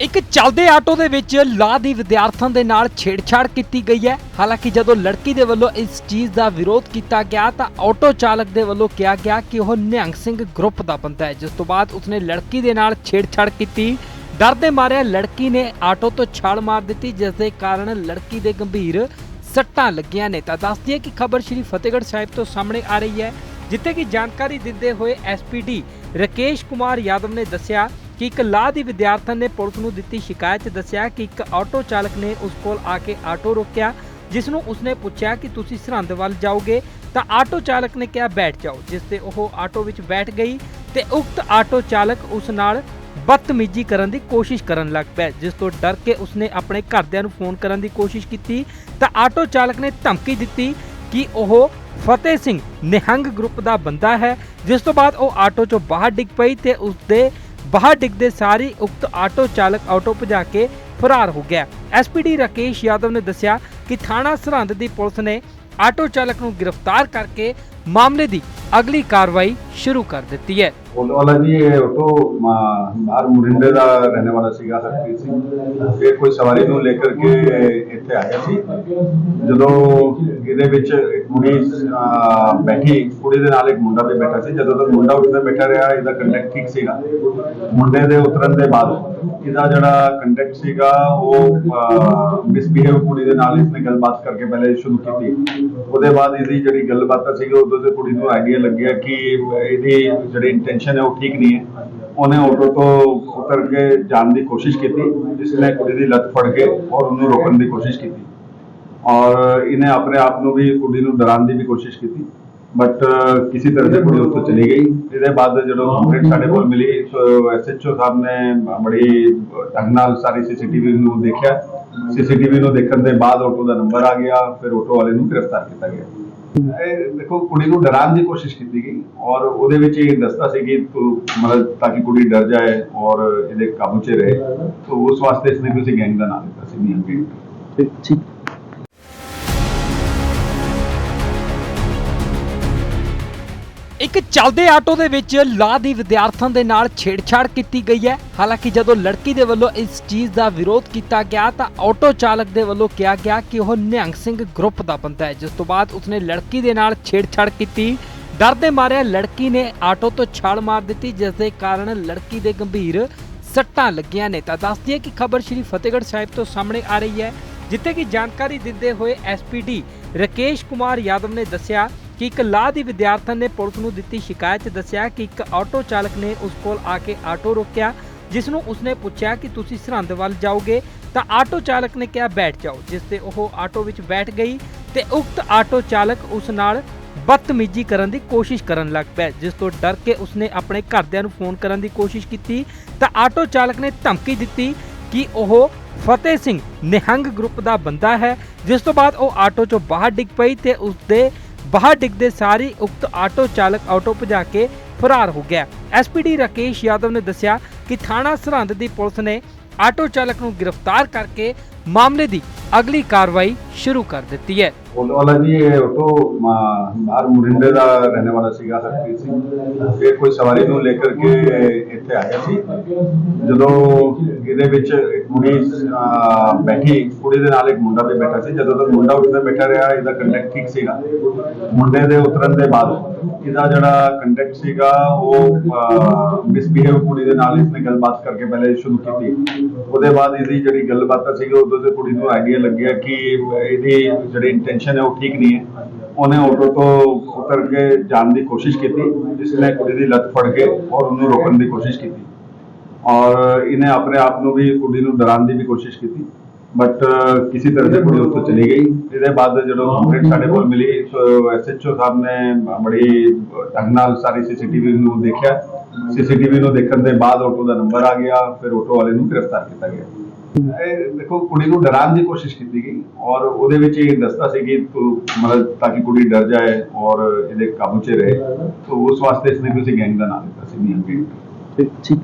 ਇੱਕ ਚੱਲਦੇ ਆਟੋ ਦੇ ਵਿੱਚ ਲਾ ਦੀ ਵਿਦਿਆਰਥਣ ਦੇ ਨਾਲ ਛੇੜਛਾੜ ਕੀਤੀ ਗਈ ਹੈ। ਹਾਲਾਂਕਿ ਜਦੋਂ ਲੜਕੀ ਦੇ ਵੱਲੋਂ ਇਸ ਚੀਜ਼ ਦਾ ਵਿਰੋਧ ਕੀਤਾ ਗਿਆ ਤਾਂ ਆਟੋ ਚਾਲਕ ਦੇ ਵੱਲੋਂ ਕਿਹਾ ਗਿਆ ਕਿ ਉਹ ਨਿਹੰਗ ਸਿੰਘ ਗਰੁੱਪ ਦਾ ਬੰਦਾ ਹੈ, ਜਿਸ ਤੋਂ ਬਾਅਦ ਉਸਨੇ ਲੜਕੀ ਦੇ ਨਾਲ ਛੇੜਛਾੜ ਕੀਤੀ। ਡਰ ਦੇ ਮਾਰਿਆ ਲੜਕੀ ਨੇ ਆਟੋ ਤੋਂ ਛਾਲ ਮਾਰ ਦਿੱਤੀ, ਜਿਸ ਦੇ ਕਾਰਨ ਲੜਕੀ ਦੇ ਗੰਭੀਰ ਸੱਟਾਂ ਲੱਗੀਆਂ ਨੇ। ਤਾਂ ਦੱਸਦੀ ਹੈ ਕਿ ਖਬਰ ਸ਼੍ਰੀ ਫਤਿਹਗੜ੍ਹ ਸਾਹਿਬ ਤੋਂ ਸਾਹਮਣੇ ਆ ਰਹੀ ਹੈ, ਜਿੱਥੇ ਕਿ ਜਾਣਕਾਰੀ ਦਿੰਦੇ ਹੋਏ ਐਸਪੀਡੀ ਰਕੇਸ਼ ਕੁਮਾਰ ਯਾਦਵ ਨੇ ਦੱਸਿਆ ਕਿ ਇੱਕ ਲਾਹ ਦੀ ਵਿਦਿਆਰਥਣ ਨੇ ਪੁਲਿਸ ਨੂੰ ਦਿੱਤੀ ਸ਼ਿਕਾਇਤ 'ਚ ਦੱਸਿਆ ਕਿ ਇੱਕ ਆਟੋ ਚਾਲਕ ਨੇ ਉਸ ਕੋਲ ਆ ਕੇ ਆਟੋ ਰੋਕਿਆ, ਜਿਸ ਨੂੰ ਉਸਨੇ ਪੁੱਛਿਆ ਕਿ ਤੁਸੀਂ ਸਰਹੰਦ ਵੱਲ ਜਾਓਗੇ ਤਾਂ ਆਟੋ ਚਾਲਕ ਨੇ ਕਿਹਾ, ਬੈਠ ਜਾਓ। ਜਿਸ ਤੇ ਉਹ ਆਟੋ ਵਿੱਚ ਬੈਠ ਗਈ ਤੇ ਉਕਤ ਆਟੋ ਚਾਲਕ ਉਸ ਨਾਲ ਬਦਤਮੀਜ਼ੀ ਕਰਨ ਦੀ ਕੋਸ਼ਿਸ਼ ਕਰਨ ਲੱਗ ਪਿਆ, ਜਿਸ ਤੋਂ ਡਰ ਕੇ ਉਸਨੇ ਆਪਣੇ ਘਰਦਿਆਂ ਨੂੰ ਫੋਨ ਕਰਨ ਦੀ ਕੋਸ਼ਿਸ਼ ਕੀਤੀ ਤਾਂ ਆਟੋ ਚਾਲਕ ਨੇ ਧਮਕੀ ਦਿੱਤੀ ਕਿ ਉਹ ਫਤਿਹ ਸਿੰਘ ਨਿਹੰਗ ਗਰੁੱਪ ਦਾ ਬੰਦਾ ਹੈ, ਜਿਸ ਤੋਂ ਬਾਅਦ ਉਹ ਆਟੋ ਚੋਂ ਬਾਹਰ ਡਿੱਗ ਪਈ ਤੇ ਉਸਦੇ ਬਾਹਰ ਡਿੱਗਦੇ ਸਾਰੀ ਉਕਤ ਆਟੋ ਚਾਲਕ ਆਟੋ ਭਜਾ ਕੇ ਫਰਾਰ ਹੋ ਗਿਆ। ਐਸਪੀਡੀ ਰਾਕੇਸ਼ ਯਾਦਵ ਨੇ ਦੱਸਿਆ ਕਿ ਥਾਣਾ ਸਰਹੰਦ ਦੀ ਪੁਲਿਸ ਨੇ ਆਟੋ ਚਾਲਕ ਨੂੰ ਗ੍ਰਿਫਤਾਰ ਕਰਕੇ ਮਾਮਲੇ ਦੀ ਅਗਲੀ ਕਾਰਵਾਈ ਸ਼ੁਰੂ ਕਰ ਦਿੱਤੀ ਹੈ। ਆਟੋ ਵਾਲਾ ਜੀ, ਇਹ ਆਟੋ ਬਾਹਰ ਮੁਰਿੰਡੇ ਦਾ ਰਹਿਣ ਵਾਲਾ ਸੀਗਾ ਹਰਪ੍ਰੀਤ ਸਿੰਘ। ਇਹ ਕੋਈ ਸਵਾਰੀ ਨੂੰ ਲੈ ਕੇ ਇੱਥੇ ਆਇਆ ਸੀ। ਜਦੋਂ ਇਹਦੇ ਵਿੱਚ ਇੱਕ ਕੁੜੀ ਬੈਠੀ, ਕੁੜੀ ਦੇ ਨਾਲ ਇੱਕ ਮੁੰਡਾ ਵੀ ਬੈਠਾ ਸੀ। ਜਦੋਂ ਤੱਕ ਮੁੰਡਾ ਉੱਠਦਾ ਬੈਠਾ ਰਿਹਾ, ਇਹਦਾ ਕੰਟੈਕਟ ਠੀਕ ਸੀਗਾ। ਮੁੰਡੇ ਦੇ ਉਤਰਨ ਦੇ ਬਾਅਦ ਇਹਦਾ ਜਿਹੜਾ ਕੰਟੈਕਟ ਸੀਗਾ, ਉਹ ਮਿਸਬੀਹੇਵ ਕੁੜੀ ਦੇ ਨਾਲ ਇਸਨੇ ਗੱਲਬਾਤ ਕਰਕੇ ਪਹਿਲੇ ਸ਼ੁਰੂ ਕੀਤੀ। ਉਹਦੇ ਬਾਅਦ ਇਹਦੀ ਜਿਹੜੀ ਗੱਲਬਾਤ ਸੀਗੀ ਉਦੋਂ ਤੇ ਕੁੜੀ ਨੂੰ ਆਈਡੀਆ ਲੱਗਿਆ ਕਿ ਇਹਦੀ ਜਿਹੜੀ ਇੰਟੈਂਸ਼ਨ ਹੈ ਉਹ ਠੀਕ ਨਹੀਂ ਹੈ। ਉਹਨੇ ਆਟੋ ਤੋਂ ਉਤਰ ਕੇ ਜਾਣ ਦੀ ਕੋਸ਼ਿਸ਼ ਕੀਤੀ, ਜਿਸ ਨੇ ਕੁੜੀ ਦੀ ਲੱਤ ਫੜ ਕੇ ਔਰ ਉਹਨੂੰ ਰੋਕਣ ਦੀ ਕੋਸ਼ਿਸ਼ ਕੀਤੀ। ਔਰ ਇਹਨੇ ਆਪਣੇ ਆਪ ਨੂੰ ਵੀ ਕੁੜੀ ਨੂੰ ਡਰਾਉਣ ਦੀ ਵੀ ਕੋਸ਼ਿਸ਼ ਕੀਤੀ। ਬਟ ਕਿਸੇ ਤਰ੍ਹਾਂ से ਕੁੜੀ ਉੱਥੋਂ ਚਲੀ ਗਈ। ਇਹਦੇ ਬਾਅਦ ਜਦੋਂ ਕੰਪਲੇਂਟ ਸਾਡੇ ਕੋਲ ਮਿਲੀ, ਸੋ ਐਸਐਚਓ ਸਾਹਿਬ ਨੇ ਬੜੀ ਢੰਗ ਨਾਲ ਸਾਰੀ ਸੀਸੀਟੀਵੀ ਨੂੰ ਦੇਖਿਆ। ਸੀਸੀਟੀਵੀ ਨੂੰ ਦੇਖਣ ਦੇ ਬਾਅਦ ਆਟੋ ਦਾ ਨੰਬਰ ਆ ਗਿਆ, ਫਿਰ ਆਟੋ ਵਾਲੇ ਨੂੰ ਗ੍ਰਿਫਤਾਰ ਕੀਤਾ ਗਿਆ। ਇਹ ਦੇਖੋ, ਕੁੜੀ ਨੂੰ ਡਰਾਉਣ ਦੀ ਕੋਸ਼ਿਸ਼ ਕੀਤੀ ਗਈ ਔਰ ਉਹਦੇ ਵਿੱਚ ਇਹ ਦੱਸਦਾ ਸੀ ਕਿ ਮਤਲਬ ਤਾਂ ਕਿ ਕੁੜੀ ਡਰ ਜਾਏ ਔਰ ਇਹਦੇ ਕਾਬੂ 'ਚ ਰਹੇ। तो ਉਸ ਵਾਸਤੇ ਇਸਨੇ ਕਿਸੇ ਗੈਂਗ ਦਾ ਨਾਮ ਦਿੱਤਾ ਸੀ, ਮੀਆਂ ਗੈਂਗ ਇੱਕ ਚੱਲਦੇ ਆਟੋ ਦੇ ਵਿੱਚ ਲਾ ਦੀ ਵਿਦਿਆਰਥਣ ਦੇ ਨਾਲ ਛੇੜਛਾੜ ਕੀਤੀ ਗਈ ਹੈ। ਹਾਲਾਂਕਿ ਜਦੋਂ ਲੜਕੀ ਦੇ ਵੱਲੋਂ ਇਸ ਚੀਜ਼ ਦਾ ਵਿਰੋਧ ਕੀਤਾ ਗਿਆ ਤਾਂ ਆਟੋ ਚਾਲਕ ਦੇ ਵੱਲੋਂ ਕਿਹਾ ਗਿਆ ਕਿ ਉਹ ਨਿਹੰਗ ਸਿੰਘ ਗਰੁੱਪ ਦਾ ਬੰਦਾ ਹੈ, ਜਿਸ ਤੋਂ ਬਾਅਦ ਉਸਨੇ ਲੜਕੀ ਦੇ ਨਾਲ ਛੇੜਛਾੜ ਕੀਤੀ। ਡਰ ਦੇ ਮਾਰਿਆ ਲੜਕੀ ਨੇ ਆਟੋ ਤੋਂ ਛਾਲ ਮਾਰ ਦਿੱਤੀ, ਜਿਸ ਦੇ ਕਾਰਨ ਲੜਕੀ ਦੇ ਗੰਭੀਰ ਸੱਟਾਂ ਲੱਗੀਆਂ ਨੇ। ਤਾਂ ਦੱਸਦੀ ਹੈ ਕਿ ਖਬਰ ਸ਼੍ਰੀ ਫਤਿਹਗੜ੍ਹ ਸਾਹਿਬ ਤੋਂ ਸਾਹਮਣੇ ਆ ਰਹੀ ਹੈ, ਜਿੱਥੇ ਕਿ ਜਾਣਕਾਰੀ ਦਿੰਦੇ ਹੋਏ ਐਸਪੀਡੀ ਰਕੇਸ਼ ਕੁਮਾਰ ਯਾਦਵ ਨੇ ਦੱਸਿਆ ਕਿ ਇੱਕ ਲਾਹ ਦੀ ਵਿਦਿਆਰਥਣ ਨੇ ਪੁਲਿਸ ਨੂੰ ਦਿੱਤੀ ਸ਼ਿਕਾਇਤ 'ਚ ਦੱਸਿਆ ਕਿ ਇੱਕ ਆਟੋ ਚਾਲਕ ਨੇ ਉਸ ਕੋਲ ਆ ਕੇ ਆਟੋ ਰੋਕਿਆ, ਜਿਸ ਨੂੰ ਉਸਨੇ ਪੁੱਛਿਆ ਕਿ ਤੁਸੀਂ ਸਰਹੰਦ ਵੱਲ ਜਾਓਗੇ ਤਾਂ ਆਟੋ ਚਾਲਕ ਨੇ ਕਿਹਾ, ਬੈਠ ਜਾਓ। ਜਿਸ ਤੇ ਉਹ ਆਟੋ ਵਿੱਚ ਬੈਠ ਗਈ ਤੇ ਉਕਤ ਆਟੋ ਚਾਲਕ ਉਸ ਨਾਲ ਬਦਤਮੀਜ਼ੀ ਕਰਨ ਦੀ ਕੋਸ਼ਿਸ਼ ਕਰਨ ਲੱਗ ਪਿਆ, ਜਿਸ ਤੋਂ ਡਰ ਕੇ ਉਸਨੇ ਆਪਣੇ ਘਰਦਿਆਂ ਨੂੰ ਫੋਨ ਕਰਨ ਦੀ ਕੋਸ਼ਿਸ਼ ਕੀਤੀ ਤਾਂ ਆਟੋ ਚਾਲਕ ਨੇ ਧਮਕੀ ਦਿੱਤੀ ਕਿ ਉਹ ਫਤਿਹ ਸਿੰਘ ਨਿਹੰਗ ਗਰੁੱਪ ਦਾ ਬੰਦਾ ਹੈ, ਜਿਸ ਤੋਂ ਬਾਅਦ ਉਹ ਆਟੋ ਚੋਂ ਬਾਹਰ ਡਿੱਗ ਪਈ ਤੇ ਉਸਦੇ ਬਾਹਰ ਡਿੱਗਦੇ ਸਾਰੀ ਉਕਤ ਆਟੋ ਚਾਲਕ ਆਟੋ ਭਜਾ ਕੇ ਫਰਾਰ ਹੋ ਗਿਆ। ਐਸਪੀਡੀ ਰਾਕੇਸ਼ ਯਾਦਵ ਨੇ ਦੱਸਿਆ ਕਿ ਥਾਣਾ ਸਰਹੰਦ ਦੀ ਪੁਲਿਸ ਨੇ ਆਟੋ ਚਾਲਕ ਨੂੰ ਗ੍ਰਿਫਤਾਰ ਕਰਕੇ ਮਾਮਲੇ ਦੀ ਅਗਲੀ ਕਾਰਵਾਈ ਸ਼ੁਰੂ ਕਰ ਦਿੱਤੀ ਹੈ। ਆਟੋ ਵਾਲਾ ਜੀ, ਇਹ ਆਟੋ ਮਾ- ਬਾਹਰ ਮੁਰਿੰਡੇ ਦਾ ਰਹਿਣ ਵਾਲਾ ਸੀਗਾ ਹਰਪ੍ਰੀਤ ਸਿੰਘ। ਇਹ ਕੋਈ ਸਵਾਰੀ ਨੂੰ ਲੈ ਕੇ ਇੱਥੇ ਆਇਆ ਸੀ। ਜਦੋਂ ਇਹਦੇ ਵਿੱਚ ਇੱਕ ਕੁੜੀ ਬੈਠੀ, ਕੁੜੀ ਦੇ ਨਾਲ ਇੱਕ ਮੁੰਡਾ ਵੀ ਬੈਠਾ ਸੀ। ਜਦੋਂ ਤੱਕ ਮੁੰਡਾ ਉੱਤੇ ਬੈਠਾ ਰਿਹਾ, ਇਹਦਾ ਕੰਡਕਟ ਠੀਕ ਸੀਗਾ। ਮੁੰਡੇ ਦੇ ਉਤਰਨ ਦੇ ਬਾਅਦ ਇਹਦਾ ਜਿਹੜਾ ਕੰਡਕਟ ਸੀਗਾ, ਉਹ ਮਿਸਬੀਹੇਵ ਕੁੜੀ ਦੇ ਨਾਲ ਇਸਨੇ ਗੱਲਬਾਤ ਕਰਕੇ ਪਹਿਲੇ ਸ਼ੁਰੂ ਕੀਤੀ। ਉਹਦੇ ਬਾਅਦ ਇਹਦੀ ਜਿਹੜੀ ਗੱਲਬਾਤ ਸੀਗੀ, ਉਦੋਂ ਤੇ ਕੁੜੀ ਨੂੰ ਆਈਡੀਆ ਲੱਗਿਆ ਕਿ ਇਹਦੀ ਜਿਹੜੀ ਇੰਟੈਂਸ਼ਨ ਹੈ, ਉਹ ਠੀਕ ਨਹੀਂ ਹੈ। ਉਹਨੇ ਆਟੋ ਤੋਂ ਉਤਰ ਕੇ ਜਾਣ ਦੀ ਕੋਸ਼ਿਸ਼ ਕੀਤੀ, ਜਿਸ ਨੇ ਕੁੜੀ ਦੀ ਲੱਤ ਫੜ ਕੇ ਔਰ ਉਹਨੂੰ ਰੋਕਣ ਦੀ ਕੋਸ਼ਿਸ਼ ਕੀਤੀ। ਔਰ ਇਹਨੇ ਆਪਣੇ ਆਪ ਨੂੰ ਵੀ, ਕੁੜੀ ਨੂੰ ਡਰਾਉਣ ਦੀ ਵੀ ਕੋਸ਼ਿਸ਼ ਕੀਤੀ। ਬਟ ਕਿਸੇ ਤਰ੍ਹਾਂ ਦੀ ਕੁੜੀ ਉੱਥੋਂ ਚਲੀ ਗਈ। ਇਹਦੇ ਬਾਅਦ ਜਦੋਂ ਕੰਪਲੇਂਟ ਸਾਡੇ ਕੋਲ ਮਿਲੀ, ਸੋ ਐਸਐਚਓ ਸਾਹਿਬ ਨੇ ਬੜੀ ਢੰਗ ਨਾਲ ਸਾਰੀ ਸੀਸੀਟੀਵੀ ਨੂੰ ਦੇਖਿਆ। ਸੀਸੀਟੀਵੀ ਨੂੰ ਦੇਖਣ ਦੇ ਬਾਅਦ ਆਟੋ ਦਾ ਨੰਬਰ ਆ ਗਿਆ, ਫਿਰ ਆਟੋ ਵਾਲੇ ਨੂੰ ਗ੍ਰਿਫਤਾਰ ਕੀਤਾ ਗਿਆ। ਦੇਖੋ, ਕੁੜੀ ਨੂੰ ਡਰਾਉਣ ਦੀ ਕੋਸ਼ਿਸ਼ ਕੀਤੀ ਗਈ ਔਰ ਉਹਦੇ ਵਿੱਚ ਇਹ ਦੱਸਦਾ ਸੀ ਕਿ ਮਤਲਬ ਤਾਂ ਕਿ ਕੁੜੀ ਡਰ ਜਾਏ ਔਰ ਇਹਦੇ ਕਾਬੂ 'ਚ ਰਹੇ। तो ਉਸ ਵਾਸਤੇ ਇਸਨੇ ਕਿਸੇ ਗੈਂਗ ਦਾ ਨਾਮ ਦਿੱਤਾ ਸੀ ਮੀਆਂ ਗੈਂਗ ਠੀਕ।